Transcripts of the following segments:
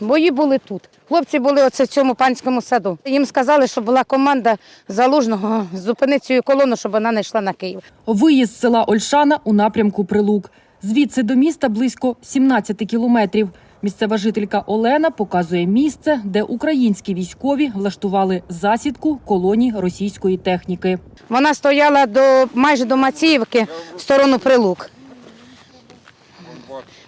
Бої були тут. Хлопці були оце в цьому панському саду. Їм сказали, що була команда залужного зупинити цю колону, щоб вона не йшла на Київ. Виїзд з села Ольшана у напрямку Прилук. Звідси до міста близько 17 кілометрів. Місцева жителька Олена показує місце, де українські військові влаштували засідку колоній російської техніки. Вона стояла до майже до Маціївки в сторону Прилук.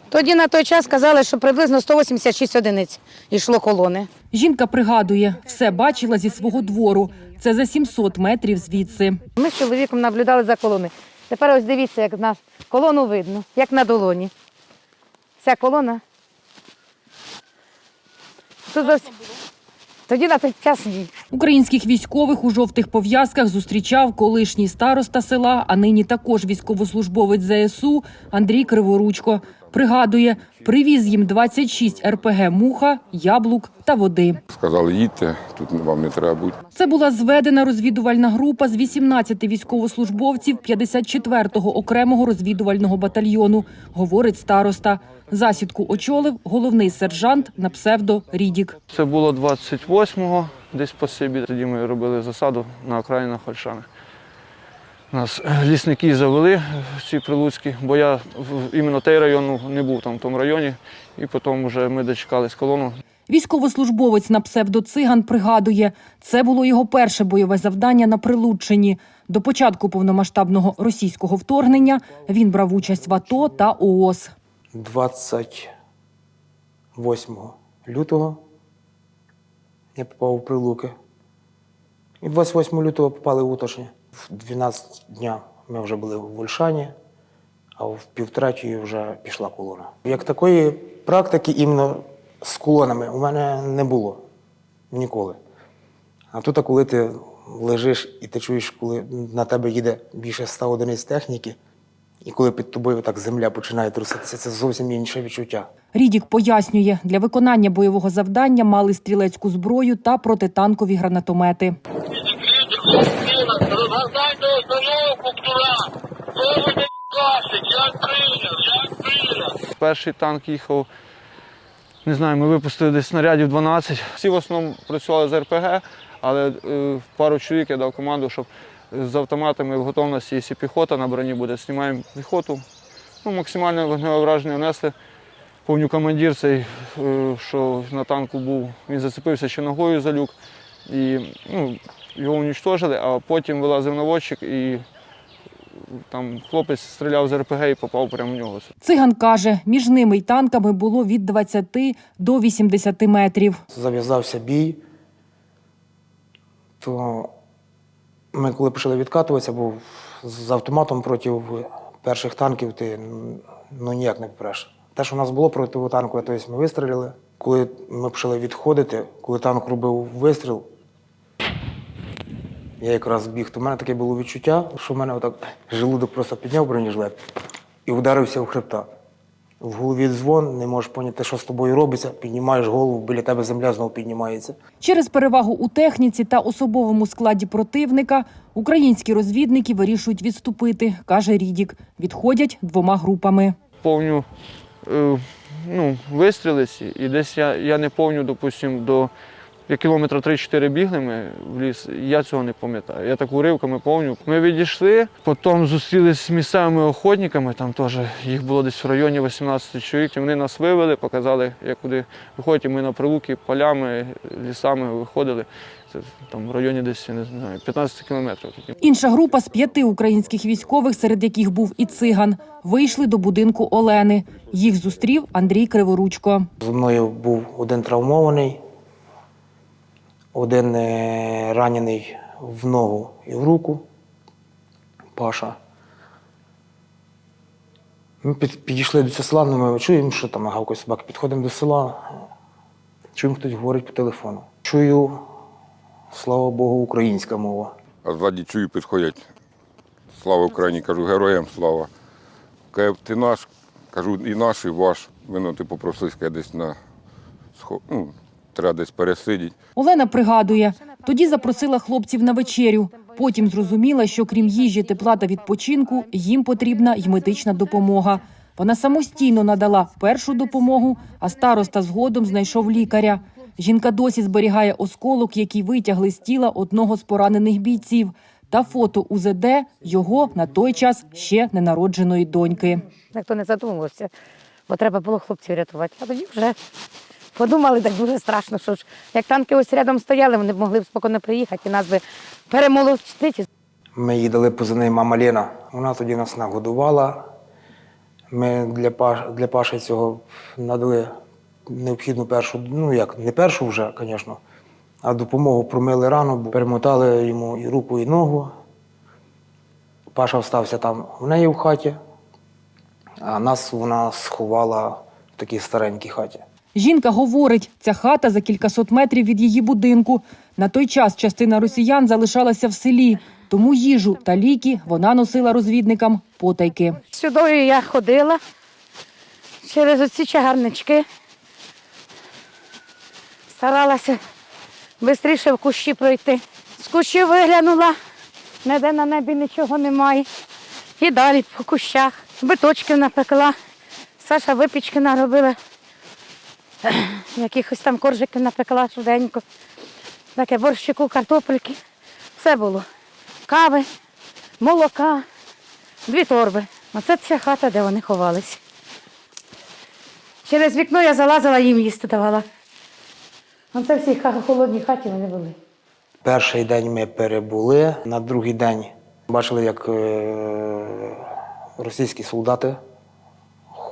Тоді на той час сказали, що приблизно 186 одиниць йшло колони. Жінка пригадує, все бачила зі свого двору. Це за 700 метрів звідси. Ми з чоловіком наблюдали за колони. Тепер ось дивіться, як нас колону видно, як на долоні. Ця колона. Тут зовсім... Тоді на той час ні. Українських військових у жовтих пов'язках зустрічав колишній староста села, а нині також військовослужбовець ЗСУ Андрій Криворучко. Пригадує, привіз їм 26 РПГ муха, яблук та води. Сказали, їдьте, тут вам не треба бути. Це була зведена розвідувальна група з 18 військовослужбовців 54-го окремого розвідувального батальйону, говорить староста. Засідку очолив головний сержант на псевдо Рідік. Це було 28-го, десь по Сибі. Тоді ми робили засаду на окраїнах Ольшани. Нас е, лісники завели в ці прилуцькі, бо я в- іменно той район ну, не був там в тому районі. І потім вже ми дочекались колону. Військовослужбовець на псевдо Циган пригадує, це було його перше бойове завдання на Прилуччині. До початку повномасштабного російського вторгнення він брав участь в АТО та ООС. 28 лютого я попав у Прилуки. І 28 лютого попали в Утошні. В 12 дня ми вже були в Ольшані, а в півтретьої вже пішла колона. Як такої практики іменно з колонами у мене не було ніколи. А тут, коли ти лежиш і ти чуєш, коли на тебе їде більше 100 одиниць техніки, і коли під тобою так земля починає труситися, це зовсім інше відчуття. Рідік пояснює, для виконання бойового завдання мали стрілецьку зброю та протитанкові гранатомети. Розгортайте установку, Ктура! Як прийняв, як прийняв! Перший танк їхав, не знаю, ми випустили десь снарядів 12. Всі в основному працювали з РПГ, але е, пару чоловік я дав команду, щоб з автоматами в готовності, якщо піхота на броні буде, знімаємо піхоту. Ну, максимальне вогневе враження внесли. Повню командир цей, е, що на танку був, він зацепився ще ногою за люк. І ну, його унічтожили, а потім вилазив наводчик і там хлопець стріляв з РПГ і попав прямо в нього. Циган каже, між ними й танками було від 20 до 80 метрів. зав'язався бій, то ми коли почали відкатуватися, бо з автоматом проти перших танків ти ну, ніяк не попреш. Те, що в нас було противотанкове, то ми вистрілили. Коли ми почали відходити, коли танк робив вистріл, я якраз біг, то в мене таке було відчуття, що в мене отак желудок просто підняв бронежилет і ударився в хребта. В голові дзвон, не можеш поняти, що з тобою робиться, піднімаєш голову, біля тебе земля знову піднімається. Через перевагу у техніці та особовому складі противника українські розвідники вирішують відступити, каже Рідік. Відходять двома групами. повню е, ну, вистрілись, і десь я, я не повню, допустим, до як кілометра 3-4 бігли ми в ліс, я цього не пам'ятаю. Я так уривками повню. Ми відійшли, потім зустрілися з місцевими охотниками, там теж їх було десь в районі 18 чоловік. Вони нас вивели, показали, як куди виходять. І ми на прилуки полями, лісами виходили. Це там в районі десь, я не знаю, 15 кілометрів. Інша група з п'яти українських військових, серед яких був і циган, вийшли до будинку Олени. Їх зустрів Андрій Криворучко. Зі мною був один травмований, один е, ранений в ногу і в руку. Паша. Ми підійшли до цього села, ми чуємо, що там гавкає собаки. Підходимо до села, чуємо, хтось говорить по телефону. Чую, слава Богу, українська мова. А ззаді чую, підходять. Слава Україні, кажу, героям слава. Каже, ти наш, кажу, і наш, і ваш. Вино ти попросив, каже, десь на ну, треба десь пересидіти. Олена пригадує, тоді запросила хлопців на вечерю. Потім зрозуміла, що крім їжі, тепла та відпочинку, їм потрібна й медична допомога. Вона самостійно надала першу допомогу, а староста згодом знайшов лікаря. Жінка досі зберігає осколок, який витягли з тіла одного з поранених бійців, та фото УЗД його на той час ще ненародженої доньки. Ніхто не задумувався, бо треба було хлопців рятувати. А тоді вже подумали, так дуже страшно, що ж як танки ось рядом стояли, вони б могли б спокійно приїхати і нас би перемолотити. Ми їй дали позивний мама Лена. Вона тоді нас нагодувала. Ми для, Паш, для Паші цього надали необхідну першу, ну як, не першу вже, звісно, а допомогу промили рану, бо перемотали йому і руку, і ногу. Паша встався там в неї в хаті, а нас вона сховала в такій старенькій хаті. Жінка говорить, ця хата за кількасот метрів від її будинку. На той час частина росіян залишалася в селі, тому їжу та ліки вона носила розвідникам потайки. Сюди я ходила через оці чагарнички. Старалася швидше в кущі пройти. З кущів виглянула, ніде на небі нічого немає. І далі по кущах. Биточків напекла. Саша випічки наробила. Якихось там коржиків напекла швиденько. Таке борщику, картопельки. Все було. Кави, молока, дві торби. Оце ця хата, де вони ховались. Через вікно я залазила їм їсти давала. Оце в цій холодній хаті вони були. Перший день ми перебули, на другий день бачили, як е, російські солдати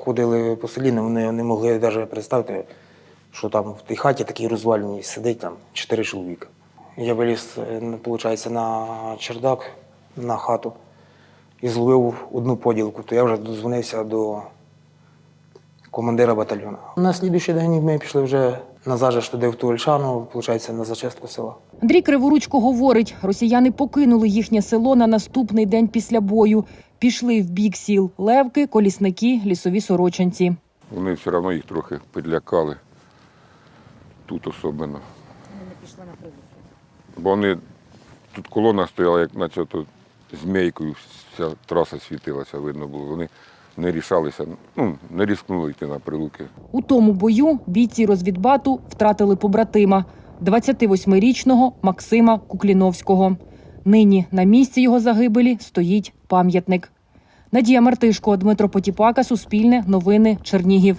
ходили по селі, ну, вони не могли навіть представити, що там в тій хаті такій розвальній сидить там чотири чоловіка. Я виліз, виходить, на чердак, на хату і зловив одну поділку, то я вже дозвонився до командира батальйону. На слідуючий день ми пішли вже назад же ж туди в Туальшану, виходить, на зачистку села. Андрій Криворучко говорить, росіяни покинули їхнє село на наступний день після бою. Пішли в бік сіл Левки, Колісники, Лісові Сорочинці. Вони все одно їх трохи підлякали. Тут особливо. Вони пішли на прибутку. Бо вони тут колона стояла, як наче то змійкою вся траса світилася, видно було. Вони не рішалися, ну, не різкнули йти на прилуки. У тому бою бійці розвідбату втратили побратима 28-річного Максима Кукліновського. Нині на місці його загибелі стоїть пам'ятник. Надія Мартишко, Дмитро Потіпака, Суспільне, Новини, Чернігів.